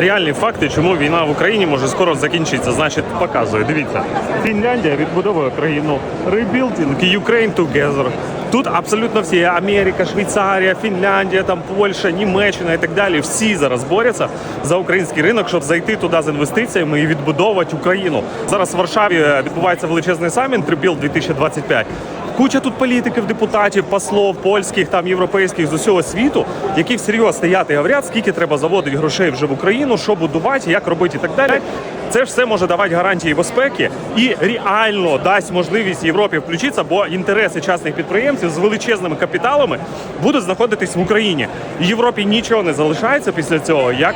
реальні факти, чому війна в Україні може скоро закінчитися. Значить, показую. Дивіться, Фінляндія відбудовує країну Rebuilding Ukraine Together. Тут абсолютно всі Америка, Швейцарія, Фінляндія, там Польща, Німеччина і так далі. Всі зараз борються за український ринок, щоб зайти туди з інвестиціями і відбудовувати Україну. Зараз в Варшаві відбувається величезний саміт Rebuild 2025. Куча тут політиків, депутатів, послов, польських, там європейських з усього світу, які всерйоз стоять і говорять, скільки треба заводити грошей вже в Україну, що будувати, як робити і так далі. Це ж все може давати гарантії безпеки і реально дасть можливість Європі включитися, бо інтереси частних підприємців з величезними капіталами будуть знаходитись в Україні. І Європі нічого не залишається після цього, як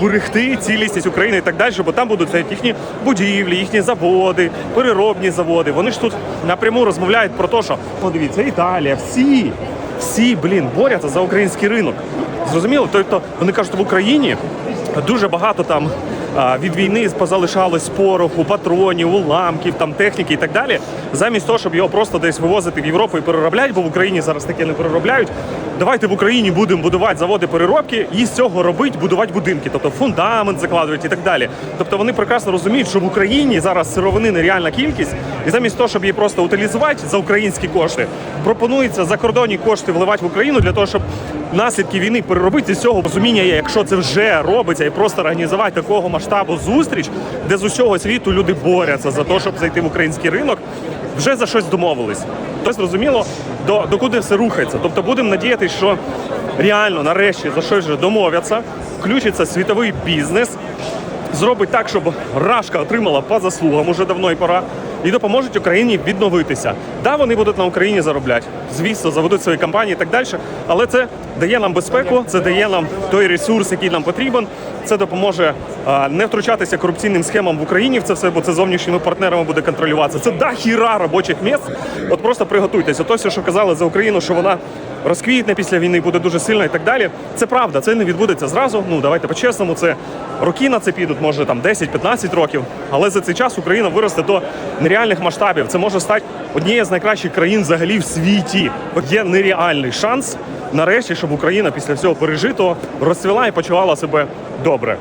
берегти цілісність України і так далі, бо там будуть їхні будівлі, їхні заводи, переробні заводи. Вони ж тут напряму розмовляють про те, що подивіться, Італія, всі, всі, блін, борються за український ринок. Зрозуміло? Тобто вони кажуть, в Україні дуже багато там від війни позалишалось пороху, патронів, уламків, там техніки і так далі. Замість того, щоб його просто десь вивозити в Європу і переробляти, бо в Україні зараз таке не переробляють. Давайте в Україні будемо будувати заводи переробки і з цього робити, будувати будинки, тобто фундамент закладувати і так далі. Тобто вони прекрасно розуміють, що в Україні зараз сировини нереальна кількість, і замість того, щоб її просто утилізувати за українські кошти, пропонується закордонні кошти вливати в Україну для того, щоб наслідки війни переробити з цього розуміння є, якщо це вже робиться, і просто організувати такого масштабу зустріч, де з усього світу люди борються за те, щоб зайти в український ринок, вже за щось домовились. Тобто зрозуміло, до, до куди все рухається. Тобто будемо надіятися, що реально нарешті за щось вже домовляться, включиться світовий бізнес, зробить так, щоб Рашка отримала по заслугам уже давно і пора. І допоможуть Україні відновитися. Да, вони будуть на Україні заробляти. Звісно, заведуть свої компанії і так далі. Але це дає нам безпеку, це дає нам той ресурс, який нам потрібен. Це допоможе не втручатися корупційним схемам в Україні в це все, бо це зовнішніми партнерами буде контролюватися. Це да хіра робочих місць. От просто приготуйтеся. То все, що казали за Україну, що вона розквітне після війни, буде дуже сильна і так далі. Це правда, це не відбудеться зразу. Ну давайте по-чесному. Це роки на це підуть, може там 10-15 років. Але за цей час Україна виросте до нереальних масштабів. Це може стати однією з найкращих країн взагалі в світі. Є нереальний шанс нарешті, щоб Україна після всього пережитого розцвіла і почувала себе добре.